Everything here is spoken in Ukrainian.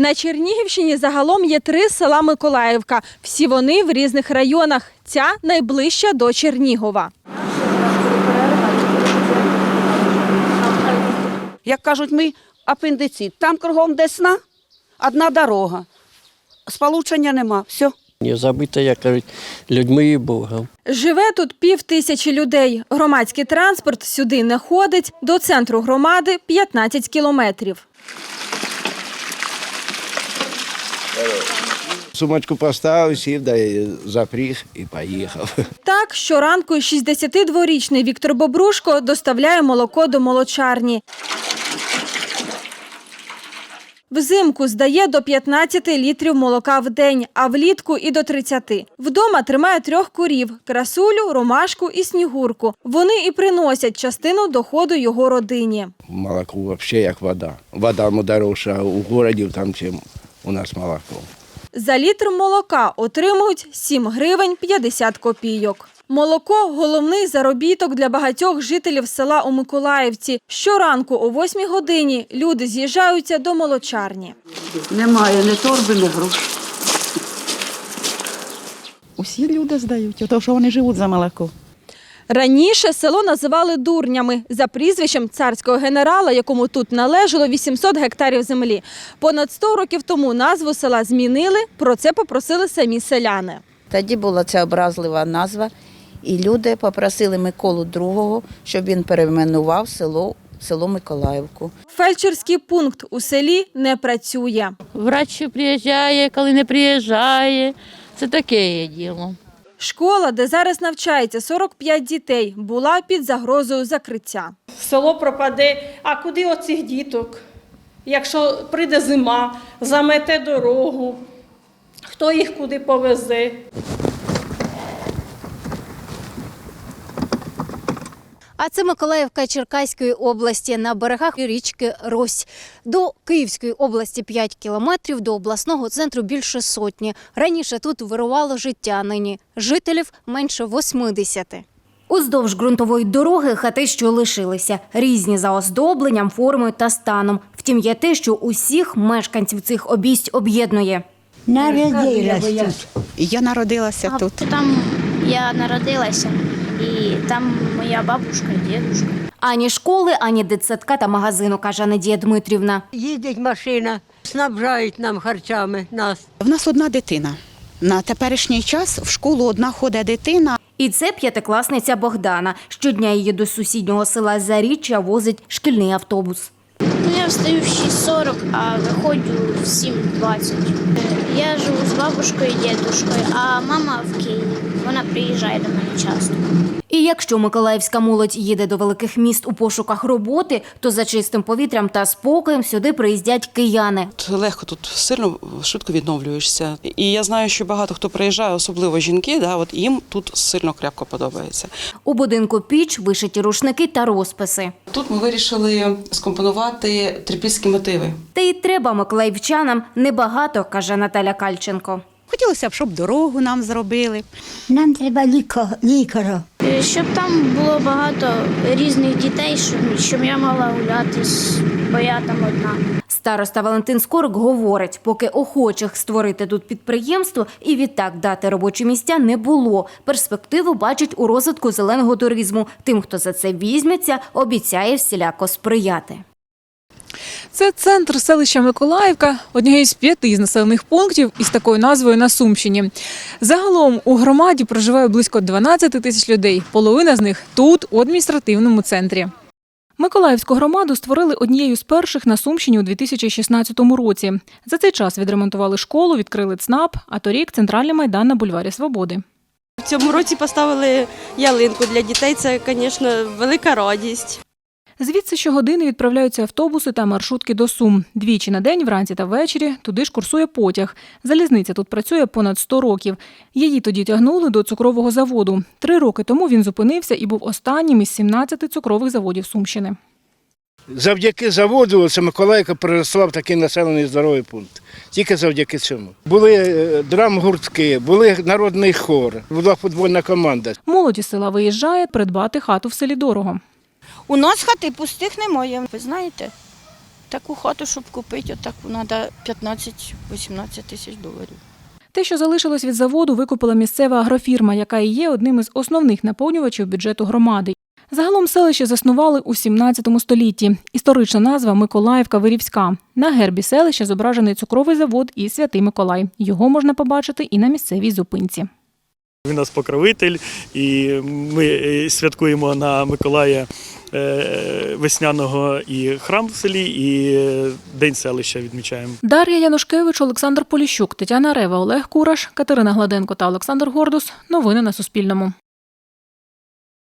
На Чернігівщині загалом є три села Миколаївка. Всі вони в різних районах. Ця найближча до Чернігова. Як кажуть, ми апендицит. Там кругом десна, одна дорога. Сполучення нема. Все. Не забита, як кажуть, людьми і Богом. Живе тут пів тисячі людей. Громадський транспорт сюди не ходить. До центру громади 15 кілометрів. Сумочку поставив, сів, да запріг і поїхав. Так, щоранку 62-річний Віктор Бобрушко доставляє молоко до молочарні. Взимку здає до 15 літрів молока в день, а влітку і до 30. Вдома тримає трьох курів – красулю, ромашку і снігурку. Вони і приносять частину доходу його родині. Молоко взагалі як вода. Вода дорожча у городі, там, чим у нас молоко. За літр молока отримують 7 гривень 50 копійок. Молоко – головний заробіток для багатьох жителів села у Миколаївці. Щоранку о 8 годині люди з'їжджаються до молочарні. Немає ні торби, ні грошей. Усі люди здають, тому що вони живуть за молоко. Раніше село називали дурнями за прізвищем царського генерала, якому тут належало 800 гектарів землі. Понад 100 років тому назву села змінили, про це попросили самі селяни. Тоді була ця образлива назва, і люди попросили Миколу II, щоб він перейменував село, село Миколаївку. Фельдшерський пункт у селі не працює. Врач приїжджає, коли не приїжджає. Це таке є діло. Школа, де зараз навчається 45 дітей, була під загрозою закриття. село пропаде. А куди оцих діток? Якщо прийде зима, замете дорогу, хто їх куди повезе? А це Миколаївка Черкаської області на берегах річки Рось. До Київської області 5 кілометрів, до обласного центру більше сотні. Раніше тут вирувало життя нині. Жителів менше 80. Уздовж ґрунтової дороги хати, що лишилися, різні за оздобленням, формою та станом. Втім, є те, що усіх мешканців цих обість об'єднує. Народилась тут. Я народилася тут. Там я народилася, там моя бабушка, дедушка. Ані школи, ані дитсадка та магазину, каже Надія Дмитрівна. Їздить машина, снабжають нам харчами нас. В нас одна дитина. На теперішній час в школу одна ходить дитина. І це п'ятикласниця Богдана. Щодня її до сусіднього села Заріччя возить шкільний автобус. Встаю в 6.40, а виходжу в 7.20. Я живу з бабушкою і дідушкою, а мама в Києві. Вона приїжджає до мене часто. І якщо миколаївська молодь їде до великих міст у пошуках роботи, то за чистим повітрям та спокоєм сюди приїздять кияни. легко тут сильно швидко відновлюєшся. І я знаю, що багато хто приїжджає, особливо жінки, да, от їм тут сильно крепко подобається. У будинку піч вишиті рушники та розписи. Тут ми вирішили скомпонувати трипільські мотиви. Та й треба миколаївчанам небагато, каже Наталя Кальченко. Хотілося б, щоб дорогу нам зробили. Нам треба лікаря. Е, Щоб там було багато різних дітей, щоб, щоб я могла гулятись, бо я там одна. Староста Валентин Скорик говорить, поки охочих створити тут підприємство і відтак дати робочі місця не було. Перспективу бачить у розвитку зеленого туризму. Тим, хто за це візьметься, обіцяє всіляко сприяти. Це центр селища Миколаївка, однієї з п'яти з населених пунктів із такою назвою на Сумщині. Загалом у громаді проживає близько 12 тисяч людей. Половина з них тут, у адміністративному центрі. Миколаївську громаду створили однією з перших на Сумщині у 2016 році. За цей час відремонтували школу, відкрили ЦНАП, а торік центральний майдан на бульварі Свободи. В цьому році поставили ялинку для дітей. Це, звісно, велика радість. Звідси щогодини відправляються автобуси та маршрутки до Сум. Двічі на день, вранці та ввечері, туди ж курсує потяг. Залізниця тут працює понад 100 років. Її тоді тягнули до цукрового заводу. Три роки тому він зупинився і був останнім із 17 цукрових заводів Сумщини. Завдяки заводу це Миколаївка переросла в такий населений здоровий пункт. Тільки завдяки цьому. Були е, драмгуртки, були народний хор, була футбольна команда. Молодь із села виїжджає придбати хату в селі дорого. У нас хати пустих немає, ви знаєте. таку хату, щоб купити, отак треба 15-18 тисяч доларів. Те, що залишилось від заводу, викупила місцева агрофірма, яка і є одним із основних наповнювачів бюджету громади. Загалом селище заснували у 17 столітті. Історична назва Миколаївка Вирівська. На гербі селища зображений цукровий завод і Святий Миколай. Його можна побачити і на місцевій зупинці. Він нас покровитель, і ми е, святкуємо на Миколая весняного і храм в селі, і е, День селища відмічаємо. Дар'я Янушкевич, Олександр Поліщук, Тетяна Рева, Олег Кураш, Катерина Гладенко та Олександр Гордус. Новини на Суспільному.